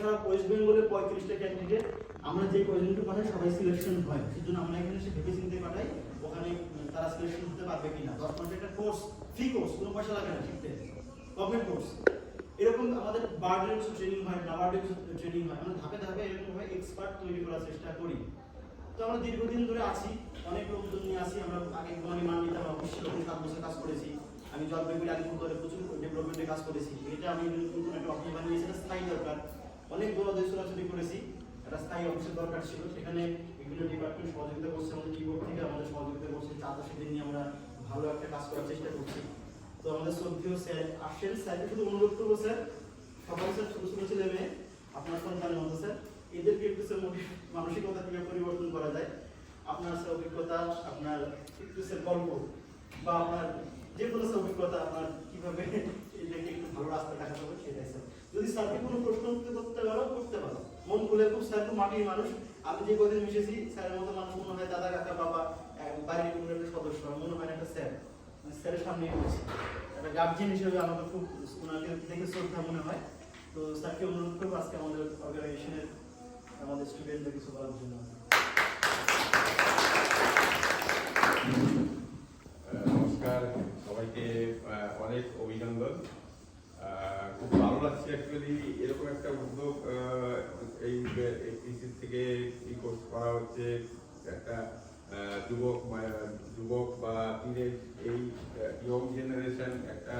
সারা West বেঙ্গলে পঁয়ত্রিশটা candidate আমরা যে কয়জনকে পাঠাই, সবাই সিলেকশন হয়। সেজন্য আমরা এখানে এসে ভেবে চিন্তে পাঠাই ওখানে তারা সিলেকশন হতে পারবে কিনা। দশ মাসের একটা কোর্স ফ্রি কোর্স কোনো পয়সা লাগে না শিখতে। গভর্নমেন্ট কোর্স এরকম আমাদের বার্ডের কিছু ট্রেনিং হয় নাবার্ডের কিছু ট্রেনিং হয়। আমরা ধাপে ধাপে এরকম ভাবে এক্সপার্ট তৈরি করার চেষ্টা করি। তো আমরা দীর্ঘদিন ধরে আছি, অনেক লোকজন নিয়ে আসি আমরা আগে গণি মান নিতাম অবশ্যই লোকের সাত বছর কাজ করেছি। আমি জলপাইগুড়ি, আলিপুরদুয়ারে প্রচুর ডেভেলপমেন্টে কাজ করেছি। এটা আমি নতুন একটা অফিস বানিয়েছি, এটা স্থায়ী দরকার। অনেক বড় দেশ ছোটাছুটি করেছি। একটা স্থায়ী অফিসের দরকার ছিল। সেখানে বিভিন্ন ডিপার্টমেন্ট সহযোগিতা করছে আমাদের কিবোর্ড থেকে। আমাদের সহযোগিতা করছে চাচা সেদিন নিয়ে আমরা ভালো একটা কাজ করার চেষ্টা করছি। তো আমাদের শ্রদ্ধেয় স্যার আসেন। স্যারকে শুধু অনুরোধ করব, স্যার। সবাই স্যার, ছোট ছোট ছেলে মেয়ে। আপনার সন্তানের মতো, স্যার। এদেরকে একটু, স্যার মানসিকতা কীভাবে পরিবর্তন করা যায়। আপনার, স্যার, অভিজ্ঞতা, আপনার একটু, স্যার, গল্প বা আপনার যে কোনো অভিজ্ঞতা আপনার কীভাবে এদেরকে একটু ভালো রাস্তা দেখাতে হবে সেটাই, স্যার। যদি স্যারকে কোনো প্রশ্ন করতে পারো করতে পারো। মন খুলে খুব স্যার খুব মাটির মানুষ। আমি যে কদিন মিশেছি, স্যারের মতো মানুষ মনে হয় দাদা, কাকা, বাবা বাড়ির কোনো একটা সদস্য। মনে হয় একটা স্যার। আমি স্যারের সামনে এসেছি একটা গার্জিয়ান হিসেবে আমাকে খুব ওনাকে দেখে শ্রদ্ধা মনে হয়। তো স্যারকে অনুরোধ করব আজকে আমাদের অর্গানাইজেশনের আমাদের স্টুডেন্টদের কিছু বলার জন্য নমস্কার সবাইকে আহ, অনেক অভিনন্দন আহ, খুব ভালো লাগছে অ্যাকচুয়ালি এরকম একটা উদ্যোগ আহ, এই পিসি থেকে কোর্স করা হচ্ছে। একটা যুবক যুবক বা টিনেজ এই ইয়ং জেনারেশন একটা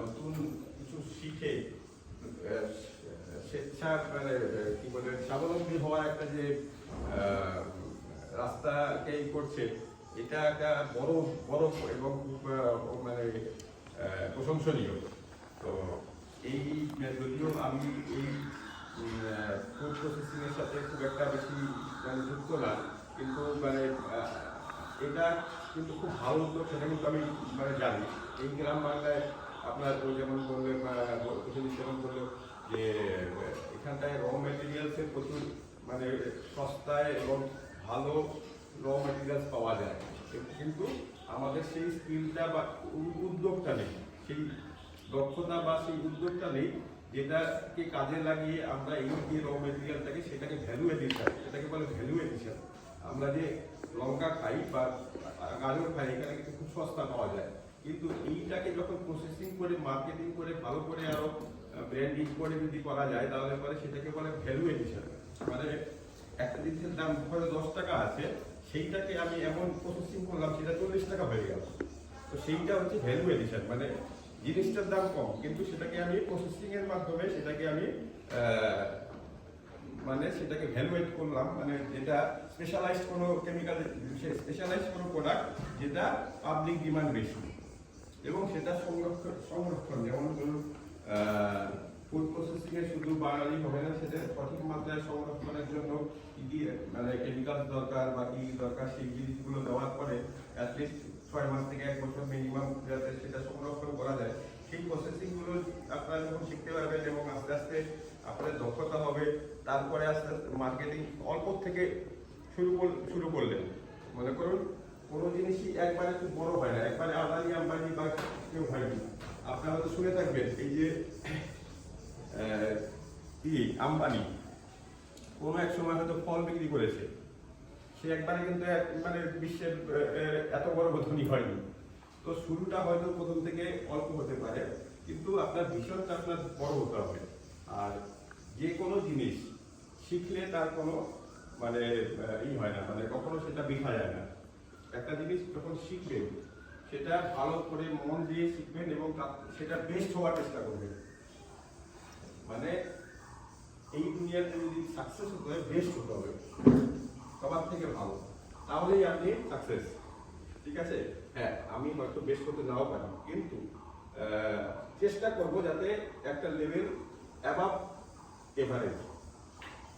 নতুন কিছু শিখে স্বেচ্ছার মানে কি বলে, স্বাবলম্বী হওয়ার একটা যে রাস্তাকে করছে, এটা একটা বড় বড় এবং মানে প্রশংসনীয়। তো এই যদিও আমি এই ফুড প্রসেসিং এর সাথে খুব একটা বেশি মানে যুক্ত না। কিন্তু মানে এটা কিন্তু খুব ভালো উদ্যোগ সেটা কিন্তু আমি মানে জানি। এই গ্রাম বাংলায় আপনার যেমন বললেন যেমন বলল যে, এখানটায় র মেটেরিয়ালসের প্রচুর মানে সস্তায় এবং ভালো র মেটেরিয়ালস পাওয়া যায়। কিন্তু আমাদের সেই স্কিলটা বা উদ্যোগটা নেই। সেই দক্ষতা বা সেই উদ্যোগটা নেই যেটাকে কাজে লাগিয়ে আমরা এই যে র মেটেরিয়ালটাকে সেটাকে ভ্যালু এডিশন সেটাকে বলে ভ্যালু এডিশন আমরা যে লঙ্কা খাই বা গাজর খাই, এখানে কিন্তু খুব সস্তা পাওয়া যায়। কিন্তু এইটাকে যখন প্রসেসিং করে মার্কেটিং করে, ভালো করে আরও ব্র্যান্ডিং করে যদি করা যায়, তাহলে পরে সেটাকে বলে ভ্যালু এডিশন মানে একটা জিনিসের দাম হয়তো দশ টাকা আছে, সেইটাকে আমি এমন প্রসেসিং করলাম, সেটা চল্লিশ টাকা হয়ে গেল। তো সেইটা হচ্ছে ভ্যালু এডিশন মানে জিনিসটার দাম কম, কিন্তু সেটাকে আমি প্রসেসিং এর মাধ্যমে সেটাকে আমি মানে সেটাকে ভ্যালুয়েট করলাম। মানে যেটা স্পেশালাইজড কোনো কেমিক্যাল স্পেশালাইজড কোনো প্রোডাক্ট যেটা পাবলিক ডিমান্ড বেশি। এবং সেটা সংরক্ষণ সংরক্ষণ, যেমন ধরুন ফুড প্রসেসিং এ শুধু বাঙালি হবে না, সেটা সঠিক মাত্রায় সংরক্ষণের জন্য কি মানে কেমিক্যাল দরকার বা কি দরকার, সেই জিনিসগুলো দেওয়ার পরে অ্যাটলিস্ট ছয় মাস থেকে এক বছর মিনিমাম যাতে সেটা সংরক্ষণ করা যায়। সেই প্রসেসিংগুলো আপনারা যখন শিখতে পারবেন এবং আস্তে আস্তে আপনাদের দক্ষতা হবে, তারপরে আস্তে আস্তে মার্কেটিং অল্প থেকে শুরু শুরু করলেন। মনে করুন, কোনো জিনিসই একবারে খুব বড় হয় না। একবারে আদানি আম্বানি বা কেউ হয়নি আপনারা হয়তো শুনে থাকবেন, এই যে কি, আম্বানি। কোনো এক সময় হয়তো ফল বিক্রি করেছে। সে একবারে কিন্তু মানে বিশ্বের এত বড় ধনী হয়নি। তো শুরুটা হয়তো প্রথম থেকে অল্প হতে পারে, কিন্তু আপনার ভীষণটা আপনার বড় হতে হবে। আর যে কোনো জিনিস শিখলে তার কোনো মানে ই হয় না মানে কখনো সেটা বিফা যায় না। একটা জিনিস যখন শিখবেন, সেটা ভালো করে মন দিয়ে শিখবেন এবং সেটা বেস্ট হওয়ার চেষ্টা করবেন। মানে এই দুনিয়াতে যদি সাকসেস হতে হয় বেস্ট হতে হবে। সবার থেকে ভালো। তাহলেই আপনি সাকসেস ঠিক আছে? হ্যাঁ। আমি হয়তো বেশ করতে নাও পারি কিন্তু চেষ্টা করব যাতে একটা লেভেল অ্যাবাভ এভারেজ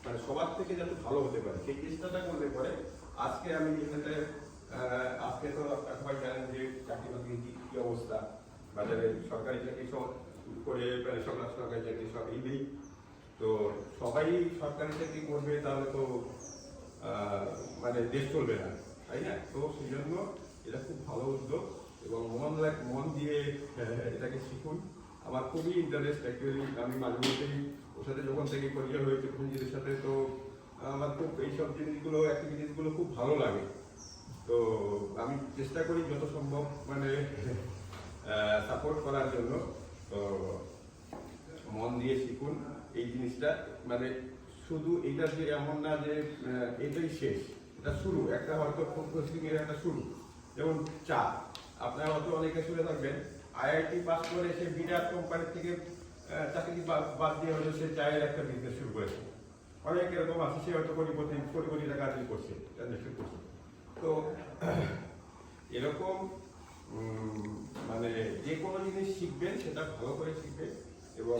মানে সবার থেকে যাতে ভালো হতে পারে। সেই চেষ্টাটা করলে পরে আজকে আমি আহ, আজকে তো আপনারা সবাই জানেন যে চাকরি বাকরি কি কি অবস্থা। বাজারে সরকারি চাকরি সব করে মানে সরকার সরকারি চাকরি সব এই নেই তো সবাই সরকারি চাকরি করবে তাহলে তো মানে দেশ চলবে না, তাই না? তো সেই জন্য এটা খুব ভালো উদ্যোগ এবং মন মন দিয়ে এটাকে শিখুন। আমার খুবই ইন্টারেস্ট অ্যাকচুয়ালি আমি মাঝে মধ্যেই ওর সাথে যখন থেকে পরিচয় হয়েছে পুঞ্জিদের সাথে, তো আমার খুব এইসব জিনিসগুলো অ্যাক্টিভিটিসগুলো খুব ভালো লাগে। তো আমি চেষ্টা করি যত সম্ভব মানে সাপোর্ট করার জন্য। তো মন দিয়ে শিখুন এই জিনিসটা মানে শুধু এটা যে এমন না যে এটাই শেষ। এটা শুরু। একটা হয়তো প্রসেসিং একটা শুরু। যেমন চা আপনারা হয়তো অনেকে শুনে থাকবেন আইআইটি পাস করে সে বিরাট কোম্পানি থেকে চাকরি বাদ দিয়ে হয়তো সে চায়ের একটা বিজনেস শুরু করেছে। অনেক এরকম আছে, সে হয়তো কোটি কোটি কোটি কোটি টাকা দিয়ে করছে ট্রানজাকশন করছে। তো, এরকম মানে যে কোনো জিনিস শিখবেন, সেটা ভালো করে শিখবেন এবং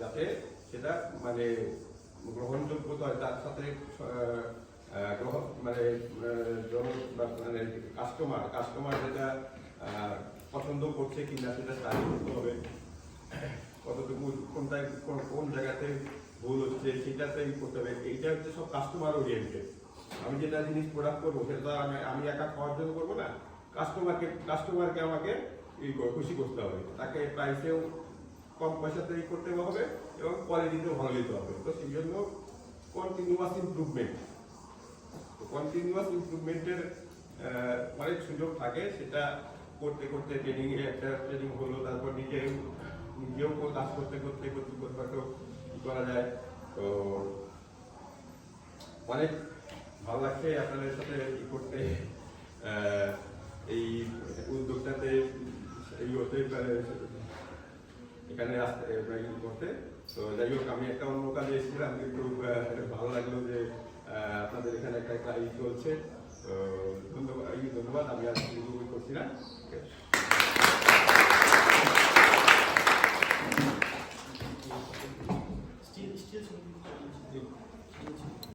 যাতে সেটা মানে গ্রহণযোগ্যতা তার সাথে গ্রহণ মানে মানে কাস্টমার কাস্টমার যেটা পছন্দ করছে কিনা সেটা স্টাডি করতে হবে। কতটুকু, কোনটায়, কোন কোন জায়গাতে ভুল হচ্ছে সেটাতে করতে হবে। এইটা হচ্ছে সব কাস্টমার ওরিয়েন্টেড আমি যেটা জিনিস প্রোডাক্ট করব সেটা তো আমি আমি একা খাওয়ার জন্য করব না। কাস্টমারকে কাস্টমারকে আমাকে খুশি করতে হবে। তাকে প্রাইসেও কম পয়সাতে ই করতে হবে এবং কোয়ালিটিতেও ভালো দিতে হবে। তো সেই জন্য কন্টিনিউয়াস ইমপ্রুভমেন্ট কন্টিনিউয়াস ইমপ্রুভমেন্টের অনেক সুযোগ থাকে, সেটা করতে করতে ট্রেনিং একটা ট্রেনিং হলো, তারপর নিজে নিজেও কাজ করতে করতে করতে করতে হয়তো ই করা যায়? তো অনেক ভালো লাগছে আপনাদের সাথে ই করতে আহ, এই উদ্যোগটাতে এই হতে এখানে আসতে ই করতে। তো যাই হোক, আমি একটা অন্য কাজে এসেছিলাম, কিন্তু ভালো লাগল যে আপনাদের এখানে একটা ই চলছে। তো ধন্যবাদ ধন্যবাদ, আমি আর কিছু করছি না।